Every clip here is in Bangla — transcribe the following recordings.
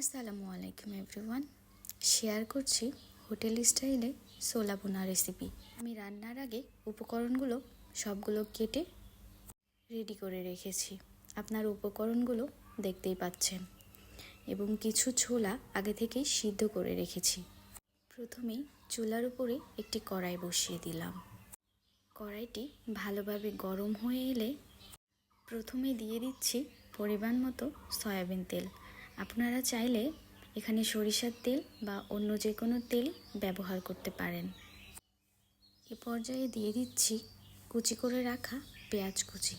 আসসালামু আলাইকুম এভরিওয়ান। শেয়ার করছি হোটেল স্টাইলে সোলা বোনা রেসিপি আমি রান্নার আগে উপকরণগুলো সবগুলো কেটে রেডি করে রেখেছি। আপনার উপকরণগুলো দেখতেই পাচ্ছেন। এবং কিছু ছোলা আগে থেকেই সিদ্ধ করে রেখেছি। প্রথমেই চুলার উপরে একটি কড়াই বসিয়ে দিলাম। কড়াইটি ভালোভাবে গরম হয়ে এলে প্রথমে দিয়ে দিচ্ছি পরিমাণ মতো সয়াবিন তেল। আপনারা চাইলে এখানে সরিষার তেল বা অন্য যে কোনো তেল ব্যবহার করতে পারেন। এ পর্যায়ে দিয়ে দিচ্ছি কুচি করে রাখা পেঁয়াজ কুচি।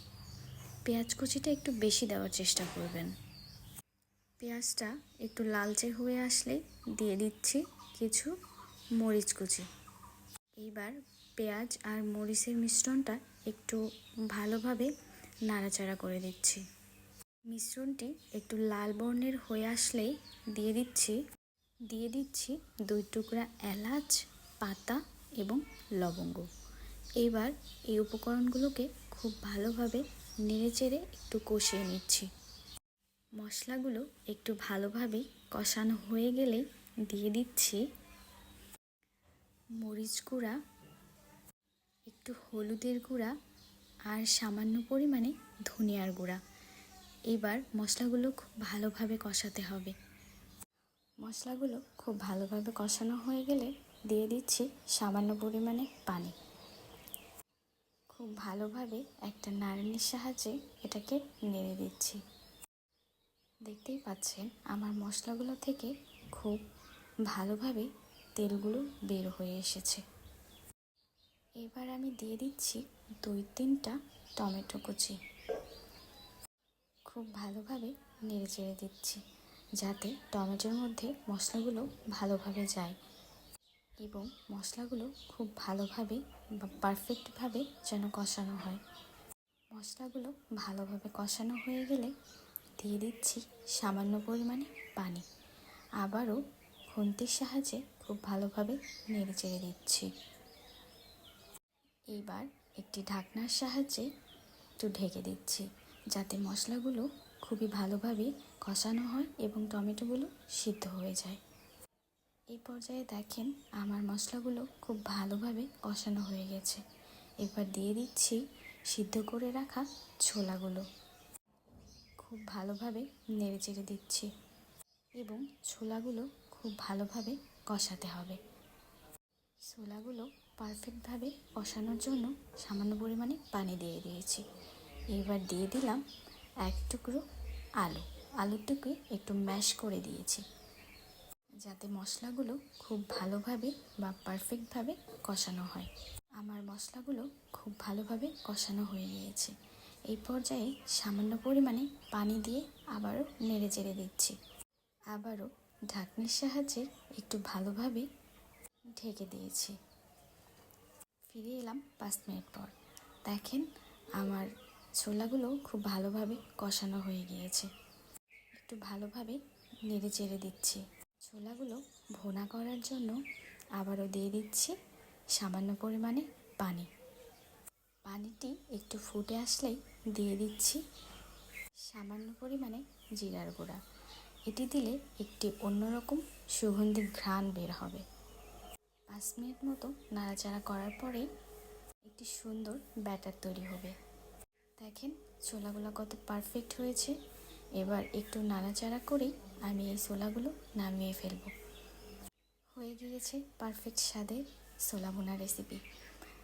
পেঁয়াজ কুচিটা একটু বেশি দেওয়ার চেষ্টা করবেন। পেঁয়াজটা একটু লালচে হয়ে আসলে দিয়ে দিচ্ছি কিছু মরিচ কুচি। এইবার পেঁয়াজ আর মরিচের মিশ্রণটা একটু ভালোভাবে নাড়াচাড়া করে দিচ্ছি। মিশ্রণটি একটু লাল বর্ণের হয়ে আসলেই দিয়ে দিচ্ছি। দিয়ে দিচ্ছি দুই টুকরা এলাচ, পাতা এবং লবঙ্গ। এবার এই উপকরণগুলোকে খুব ভালোভাবে নেড়েচেড়ে একটু কষিয়ে নিচ্ছি। মশলাগুলো একটু ভালোভাবে কষানো হয়ে গেলেই দিয়ে দিচ্ছি মরিচ গুঁড়া, একটু হলুদের গুঁড়া আর সামান্য পরিমাণে ধনিয়ার গুঁড়া। এবার মশলাগুলো খুব ভালোভাবে কষাতে হবে। মশলাগুলো খুব ভালোভাবে কষানো হয়ে গেলে দিয়ে দিচ্ছি সামান্য পরিমাণে পানি। খুব ভালোভাবে একটা নাড়ানির সাহায্যে এটাকে নেড়ে দিচ্ছি। দেখতেই পাচ্ছেন আমার মশলাগুলো থেকে খুব ভালোভাবে তেলগুলো বের হয়ে এসেছে। এবার আমি দিয়ে দিচ্ছি দুই তিনটা টমেটো কুচি। খুব ভালোভাবে নেড়ে চেড়ে দিচ্ছি, যাতে টমেটোর মধ্যে মশলাগুলো ভালোভাবে যায় এবং মশলাগুলো খুব ভালোভাবে বা পারফেক্টভাবে যেন কষানো হয়। মশলাগুলো ভালোভাবে কষানো হয়ে গেলে দিয়ে দিচ্ছি সামান্য পরিমাণে পানি। আবারও খুন্তির সাহায্যে খুব ভালোভাবে নেড়ে চেড়ে দিচ্ছি। এইবার একটি ঢাকনার সাহায্যে একটু ঢেকে দিচ্ছি। যাতে মশলাগুলো খুবই ভালোভাবে কষানো হয় এবং টমেটোগুলো সিদ্ধ হয়ে যায়। এই পর্যায়ে দেখেন আমার মশলাগুলো খুব ভালোভাবে কষানো হয়ে গেছে। এবার দিয়ে দিচ্ছি সিদ্ধ করে রাখা ছোলাগুলো। খুব ভালোভাবে নেড়ে চেড়ে দিচ্ছি এবং ছোলাগুলো খুব ভালোভাবে কষাতে হবে। ছোলাগুলো পারফেক্টভাবে কষানোর জন্য সামান্য পরিমাণে পানি দিয়ে দিয়েছি। এবার দিয়ে দিলাম এক টুকরো আলু। আলুটুকে একটু ম্যাশ করে দিয়েছি। যাতে মশলাগুলো খুব ভালোভাবে বা পারফেক্টভাবে কষানো হয়। আমার মশলাগুলো খুব ভালোভাবে কষানো হয়ে গিয়েছে। এই পর্যায়ে সামান্য পরিমাণে পানি দিয়ে আবারও নেড়ে চেড়ে দিচ্ছি। আবারও ঢাকনির সাহায্যে একটু ভালোভাবে ঢেকে দিয়েছি। ফিরে এলাম পাঁচ মিনিট পর। দেখেন আমার ছোলাগুলো খুব ভালোভাবে কষানো হয়ে গিয়েছে। একটু ভালোভাবে নেড়ে চেড়ে দিচ্ছি। ছোলাগুলো ভোনা করার জন্য আবারও দিয়ে দিচ্ছি সামান্য পরিমাণে পানি। পানিটি একটু ফুটে আসলেই দিয়ে দিচ্ছি সামান্য পরিমাণে জিরার গুঁড়া। এটি দিলে একটি অন্যরকম সুগন্ধি ঘ্রাণ বের হবে। পাঁচ মিনিট মতো নাড়াচাড়া করার পরেই একটি সুন্দর ব্যাটার তৈরি হবে। দেখেন, ছোলাগুলো কত পারফেক্ট হয়েছে। এবার একটু নাড়াচাড়া করেই আমি এই ছোলাগুলো নামিয়ে ফেলব। হয়ে গিয়েছে পারফেক্ট স্বাদের ছোলা বোনা রেসিপি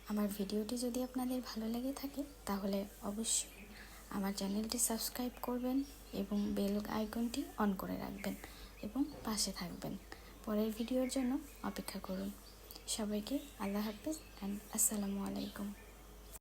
আমার ভিডিওটি যদি আপনাদের ভালো লেগে থাকে, তাহলে অবশ্যই আমার চ্যানেলটি সাবস্ক্রাইব করবেন এবং বেল আইকনটি অন করে রাখবেন এবং পাশে থাকবেন। পরের ভিডিওর জন্য অপেক্ষা করুন। সবাইকে আল্লাহ হাফিজ অ্যান্ড আসসালামু আলাইকুম।